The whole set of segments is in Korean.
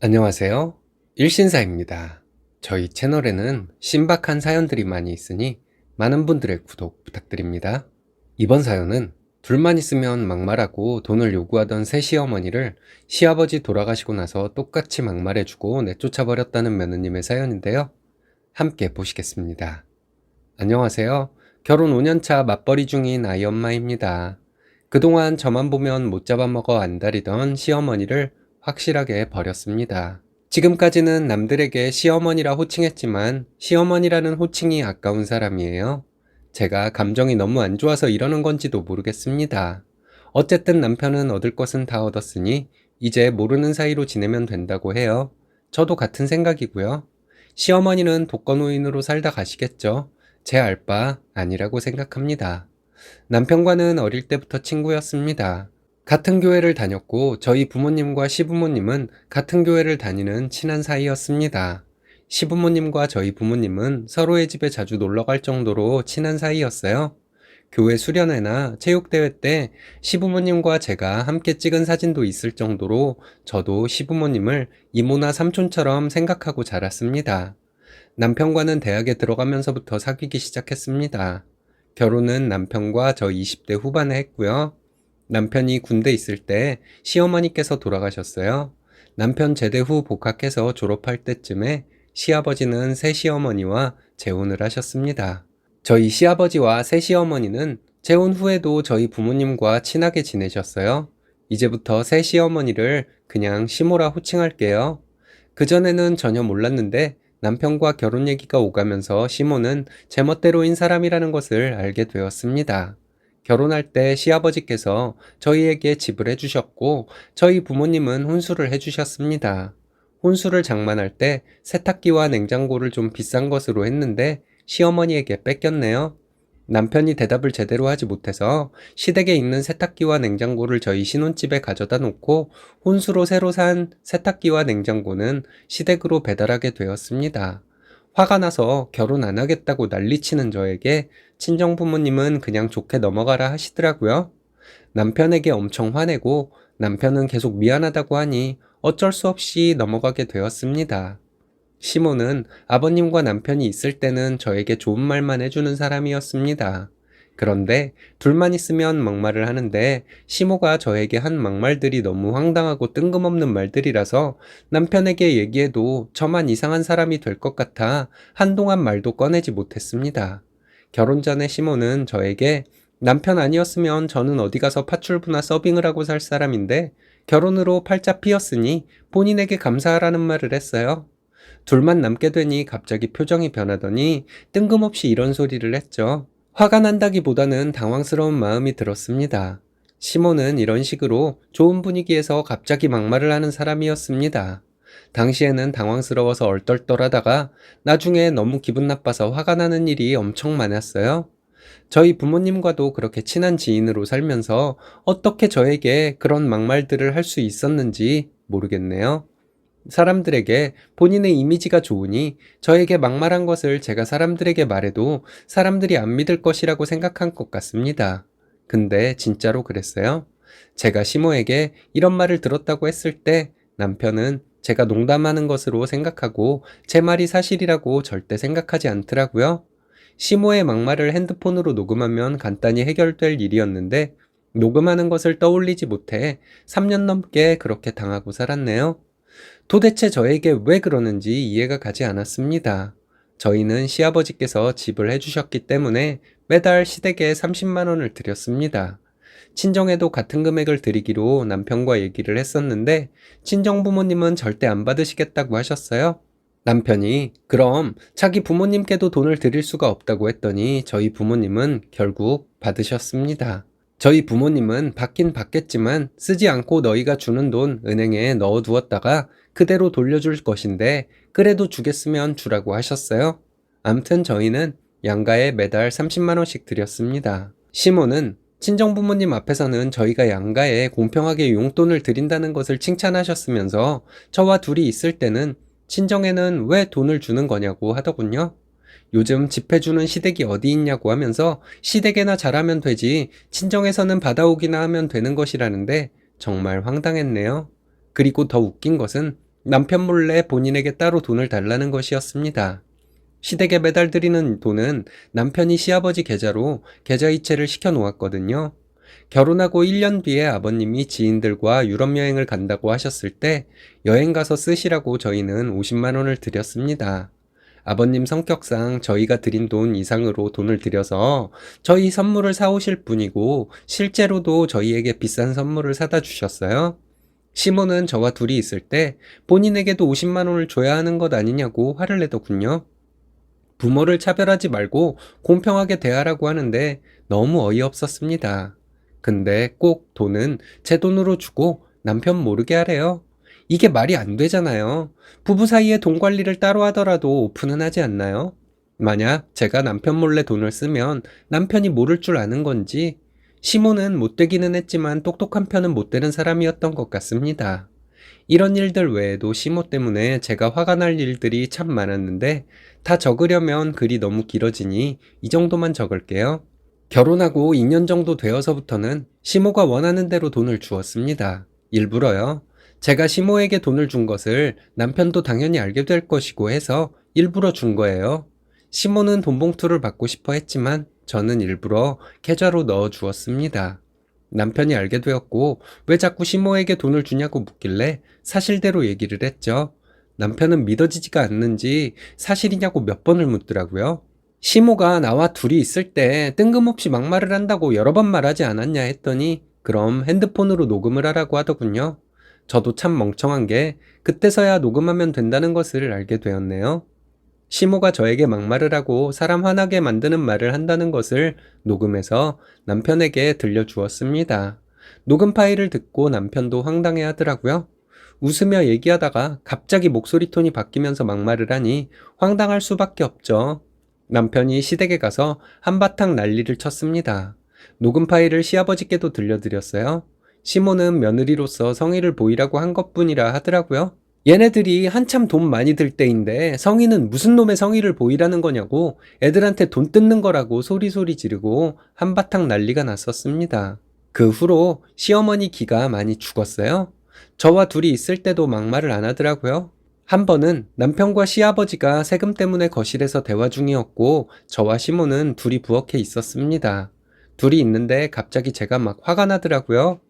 안녕하세요. 일신사입니다. 저희 채널에는 신박한 사연들이 많이 있으니 많은 분들의 구독 부탁드립니다. 이번 사연은 둘만 있으면 막말하고 돈을 요구하던 새 시어머니를 시아버지 돌아가시고 나서 똑같이 막말해주고 내쫓아버렸다는 며느님의 사연인데요. 함께 보시겠습니다. 안녕하세요. 결혼 5년차 맞벌이 중인 아이 엄마입니다. 그동안 저만 보면 못 잡아먹어 안달이던 시어머니를 확실하게 버렸습니다. 지금까지는 남들에게 시어머니라 호칭했지만 시어머니라는 호칭이 아까운 사람이에요. 제가 감정이 너무 안 좋아서 이러는 건지도 모르겠습니다. 어쨌든 남편은 얻을 것은 다 얻었으니 이제 모르는 사이로 지내면 된다고 해요. 저도 같은 생각이고요. 시어머니는 독거노인으로 살다 가시겠죠. 제 알바 아니라고 생각합니다. 남편과는 어릴 때부터 친구였습니다. 같은 교회를 다녔고 저희 부모님과 시부모님은 같은 교회를 다니는 친한 사이였습니다. 시부모님과 저희 부모님은 서로의 집에 자주 놀러 갈 정도로 친한 사이였어요. 교회 수련회나 체육대회 때 시부모님과 제가 함께 찍은 사진도 있을 정도로 저도 시부모님을 이모나 삼촌처럼 생각하고 자랐습니다. 남편과는 대학에 들어가면서부터 사귀기 시작했습니다. 결혼은 남편과 저 20대 후반에 했고요. 남편이 군대 있을 때 시어머니께서 돌아가셨어요. 남편 제대 후 복학해서 졸업할 때쯤에 시아버지는 새 시어머니와 재혼을 하셨습니다. 저희 시아버지와 새 시어머니는 재혼 후에도 저희 부모님과 친하게 지내셨어요. 이제부터 새 시어머니를 그냥 시모라 호칭할게요. 그전에는 전혀 몰랐는데 남편과 결혼 얘기가 오가면서 시모는 제멋대로인 사람이라는 것을 알게 되었습니다. 결혼할 때 시아버지께서 저희에게 집을 해주셨고 저희 부모님은 혼수를 해주셨습니다. 혼수를 장만할 때 세탁기와 냉장고를 좀 비싼 것으로 했는데 시어머니에게 뺏겼네요. 남편이 대답을 제대로 하지 못해서 시댁에 있는 세탁기와 냉장고를 저희 신혼집에 가져다 놓고 혼수로 새로 산 세탁기와 냉장고는 시댁으로 배달하게 되었습니다. 화가 나서 결혼 안 하겠다고 난리치는 저에게 친정 부모님은 그냥 좋게 넘어가라 하시더라고요. 남편에게 엄청 화내고 남편은 계속 미안하다고 하니 어쩔 수 없이 넘어가게 되었습니다. 시모는 아버님과 남편이 있을 때는 저에게 좋은 말만 해주는 사람이었습니다. 그런데 둘만 있으면 막말을 하는데 시모가 저에게 한 막말들이 너무 황당하고 뜬금없는 말들이라서 남편에게 얘기해도 저만 이상한 사람이 될 것 같아 한동안 말도 꺼내지 못했습니다. 결혼 전에 시모는 저에게 남편 아니었으면 저는 어디 가서 파출부나 서빙을 하고 살 사람인데 결혼으로 팔자 피었으니 본인에게 감사하라는 말을 했어요. 둘만 남게 되니 갑자기 표정이 변하더니 뜬금없이 이런 소리를 했죠. 화가 난다기보다는 당황스러운 마음이 들었습니다. 시모는 이런 식으로 좋은 분위기에서 갑자기 막말을 하는 사람이었습니다. 당시에는 당황스러워서 얼떨떨하다가 나중에 너무 기분 나빠서 화가 나는 일이 엄청 많았어요. 저희 부모님과도 그렇게 친한 지인으로 살면서 어떻게 저에게 그런 막말들을 할 수 있었는지 모르겠네요. 사람들에게 본인의 이미지가 좋으니 저에게 막말한 것을 제가 사람들에게 말해도 사람들이 안 믿을 것이라고 생각한 것 같습니다. 근데 진짜로 그랬어요. 제가 시모에게 이런 말을 들었다고 했을 때 남편은 제가 농담하는 것으로 생각하고 제 말이 사실이라고 절대 생각하지 않더라고요. 시모의 막말을 핸드폰으로 녹음하면 간단히 해결될 일이었는데 녹음하는 것을 떠올리지 못해 3년 넘게 그렇게 당하고 살았네요. 도대체 저에게 왜 그러는지 이해가 가지 않았습니다. 저희는 시아버지께서 집을 해주셨기 때문에 매달 시댁에 30만원을 드렸습니다. 친정에도 같은 금액을 드리기로 남편과 얘기를 했었는데, 친정 부모님은 절대 안 받으시겠다고 하셨어요. 남편이 그럼 자기 부모님께도 돈을 드릴 수가 없다고 했더니 저희 부모님은 결국 받으셨습니다. 저희 부모님은 받긴 받겠지만 쓰지 않고 너희가 주는 돈 은행에 넣어 두었다가 그대로 돌려줄 것인데 그래도 주겠으면 주라고 하셨어요. 암튼 저희는 양가에 매달 30만원씩 드렸습니다. 시모는 친정 부모님 앞에서는 저희가 양가에 공평하게 용돈을 드린다는 것을 칭찬하셨으면서 저와 둘이 있을 때는 친정에는 왜 돈을 주는 거냐고 하더군요. 요즘 집해주는 시댁이 어디 있냐고 하면서 시댁에나 잘하면 되지 친정에서는 받아오기나 하면 되는 것이라는데 정말 황당했네요. 그리고 더 웃긴 것은 남편 몰래 본인에게 따로 돈을 달라는 것이었습니다. 시댁에 매달 드리는 돈은 남편이 시아버지 계좌로 계좌이체를 시켜 놓았거든요. 결혼하고 1년 뒤에 아버님이 지인들과 유럽 여행을 간다고 하셨을 때 여행 가서 쓰시라고 저희는 50만 원을 드렸습니다. 아버님 성격상 저희가 드린 돈 이상으로 돈을 들여서 저희 선물을 사오실 분이고 실제로도 저희에게 비싼 선물을 사다 주셨어요. 시몬은 저와 둘이 있을 때 본인에게도 50만 원을 줘야 하는 것 아니냐고 화를 내더군요. 부모를 차별하지 말고 공평하게 대하라고 하는데 너무 어이없었습니다. 근데 꼭 돈은 제 돈으로 주고 남편 모르게 하래요. 이게 말이 안 되잖아요. 부부 사이에 돈 관리를 따로 하더라도 오픈은 하지 않나요? 만약 제가 남편 몰래 돈을 쓰면 남편이 모를 줄 아는 건지 시모는 못되기는 했지만 똑똑한 편은 못 되는 사람이었던 것 같습니다. 이런 일들 외에도 시모 때문에 제가 화가 날 일들이 참 많았는데 다 적으려면 글이 너무 길어지니 이 정도만 적을게요. 결혼하고 2년 정도 되어서부터는 시모가 원하는 대로 돈을 주었습니다. 일부러요. 제가 시모에게 돈을 준 것을 남편도 당연히 알게 될 것이고 해서 일부러 준 거예요. 시모는 돈 봉투를 받고 싶어 했지만 저는 일부러 계좌로 넣어 주었습니다. 남편이 알게 되었고 왜 자꾸 시모에게 돈을 주냐고 묻길래 사실대로 얘기를 했죠. 남편은 믿어지지가 않는지 사실이냐고 몇 번을 묻더라고요. 시모가 나와 둘이 있을 때 뜬금없이 막말을 한다고 여러 번 말하지 않았냐 했더니 그럼 핸드폰으로 녹음을 하라고 하더군요. 저도 참 멍청한 게 그때서야 녹음하면 된다는 것을 알게 되었네요. 시모가 저에게 막말을 하고 사람 화나게 만드는 말을 한다는 것을 녹음해서 남편에게 들려주었습니다. 녹음 파일을 듣고 남편도 황당해 하더라고요. 웃으며 얘기하다가 갑자기 목소리 톤이 바뀌면서 막말을 하니 황당할 수밖에 없죠. 남편이 시댁에 가서 한바탕 난리를 쳤습니다. 녹음 파일을 시아버지께도 들려드렸어요. 시모는 며느리로서 성의를 보이라고 한 것뿐이라 하더라고요. 얘네들이 한참 돈 많이 들 때인데 성의는 무슨 놈의 성의를 보이라는 거냐고 애들한테 돈 뜯는 거라고 소리소리 지르고 한바탕 난리가 났었습니다. 그 후로 시어머니 기가 많이 죽었어요. 저와 둘이 있을 때도 막말을 안 하더라고요. 한 번은 남편과 시아버지가 세금 때문에 거실에서 대화 중이었고 저와 시모는 둘이 부엌에 있었습니다. 둘이 있는데 갑자기 제가 막 화가 나더라고요.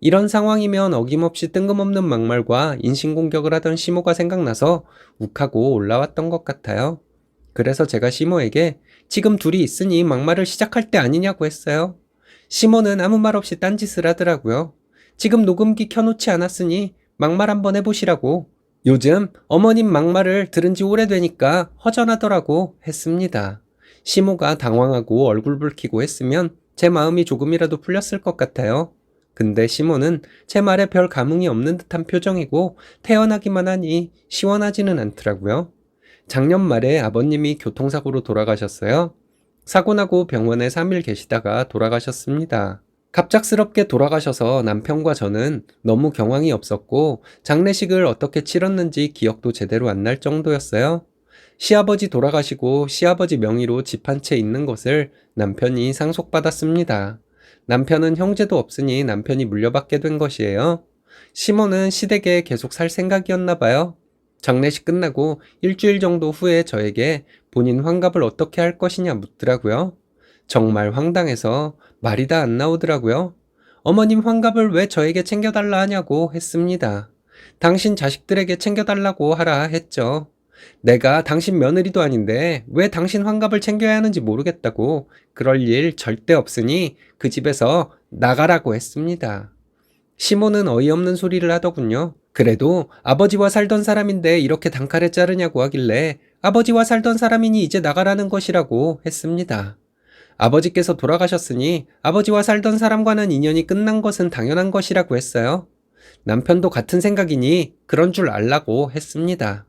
이런 상황이면 어김없이 뜬금없는 막말과 인신공격을 하던 시모가 생각나서 욱하고 올라왔던 것 같아요. 그래서 제가 시모에게 지금 둘이 있으니 막말을 시작할 때 아니냐고 했어요. 시모는 아무 말 없이 딴짓을 하더라고요. 지금 녹음기 켜놓지 않았으니 막말 한번 해보시라고. 요즘 어머님 막말을 들은 지 오래되니까 허전하더라고 했습니다. 시모가 당황하고 얼굴 붉히고 했으면 제 마음이 조금이라도 풀렸을 것 같아요. 근데 시모는 제 말에 별 감흥이 없는 듯한 표정이고 태어나기만 하니 시원하지는 않더라고요. 작년 말에 아버님이 교통사고로 돌아가셨어요. 사고 나고 병원에 3일 계시다가 돌아가셨습니다. 갑작스럽게 돌아가셔서 남편과 저는 너무 경황이 없었고 장례식을 어떻게 치렀는지 기억도 제대로 안 날 정도였어요. 시아버지 돌아가시고 시아버지 명의로 집 한 채 있는 것을 남편이 상속받았습니다. 남편은 형제도 없으니 남편이 물려받게 된 것이에요. 시모는 시댁에 계속 살 생각이었나 봐요. 장례식 끝나고 일주일 정도 후에 저에게 본인 환갑을 어떻게 할 것이냐 묻더라고요. 정말 황당해서 말이 다 안 나오더라고요. 어머님 환갑을 왜 저에게 챙겨달라 하냐고 했습니다. 당신 자식들에게 챙겨달라고 하라 했죠. 내가 당신 며느리도 아닌데 왜 당신 환갑을 챙겨야 하는지 모르겠다고 그럴 일 절대 없으니 그 집에서 나가라고 했습니다. 시모는 어이없는 소리를 하더군요. 그래도 아버지와 살던 사람인데 이렇게 단칼에 자르냐고 하길래 아버지와 살던 사람이니 이제 나가라는 것이라고 했습니다. 아버지께서 돌아가셨으니 아버지와 살던 사람과는 인연이 끝난 것은 당연한 것이라고 했어요. 남편도 같은 생각이니 그런 줄 알라고 했습니다.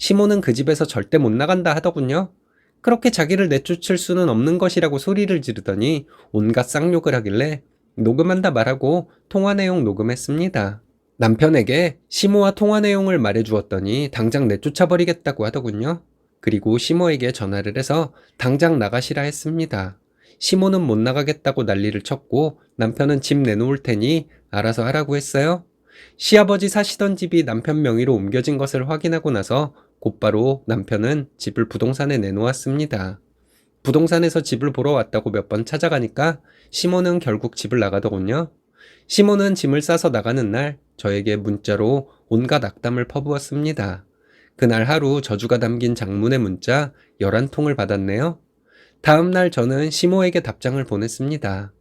시모는 그 집에서 절대 못 나간다 하더군요. 그렇게 자기를 내쫓을 수는 없는 것이라고 소리를 지르더니 온갖 쌍욕을 하길래 녹음한다 말하고 통화 내용 녹음했습니다. 남편에게 시모와 통화 내용을 말해주었더니 당장 내쫓아버리겠다고 하더군요. 그리고 시모에게 전화를 해서 당장 나가시라 했습니다. 시모는 못 나가겠다고 난리를 쳤고 남편은 집 내놓을 테니 알아서 하라고 했어요. 시아버지 사시던 집이 남편 명의로 옮겨진 것을 확인하고 나서 곧바로 남편은 집을 부동산에 내놓았습니다. 부동산에서 집을 보러 왔다고 몇 번 찾아가니까 시모는 결국 집을 나가더군요. 시모는 짐을 싸서 나가는 날 저에게 문자로 온갖 악담을 퍼부었습니다. 그날 하루 저주가 담긴 장문의 문자 11통을 받았네요. 다음 날 저는 시모에게 답장을 보냈습니다.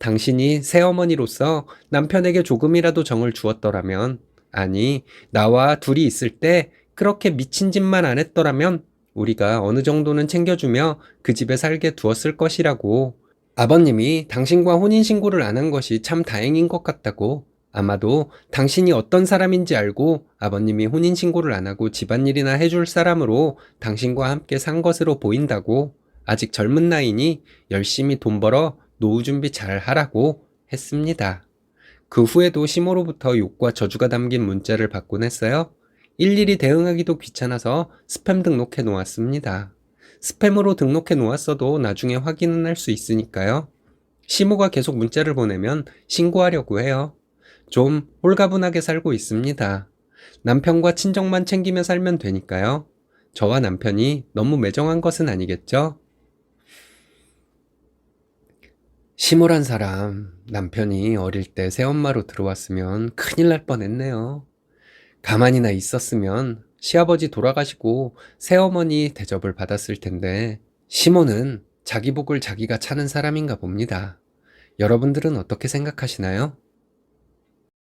당신이 새어머니로서 남편에게 조금이라도 정을 주었더라면, 아니, 나와 둘이 있을 때 그렇게 미친 짓만 안 했더라면 우리가 어느 정도는 챙겨주며 그 집에 살게 두었을 것이라고. 아버님이 당신과 혼인신고를 안 한 것이 참 다행인 것 같다고. 아마도 당신이 어떤 사람인지 알고 아버님이 혼인신고를 안 하고 집안일이나 해줄 사람으로 당신과 함께 산 것으로 보인다고. 아직 젊은 나이니 열심히 돈 벌어 노후 준비 잘 하라고 했습니다. 그 후에도 시모로부터 욕과 저주가 담긴 문자를 받곤 했어요. 일일이 대응하기도 귀찮아서 스팸 등록해 놓았습니다. 스팸으로 등록해 놓았어도 나중에 확인은 할 수 있으니까요. 시모가 계속 문자를 보내면 신고하려고 해요. 좀 홀가분하게 살고 있습니다. 남편과 친정만 챙기며 살면 되니까요. 저와 남편이 너무 매정한 것은 아니겠죠? 시몰한 사람, 남편이 어릴 때 새엄마로 들어왔으면 큰일 날 뻔했네요. 가만히나 있었으면 시아버지 돌아가시고 새어머니 대접을 받았을 텐데, 시모는 자기 복을 자기가 차는 사람인가 봅니다. 여러분들은 어떻게 생각하시나요?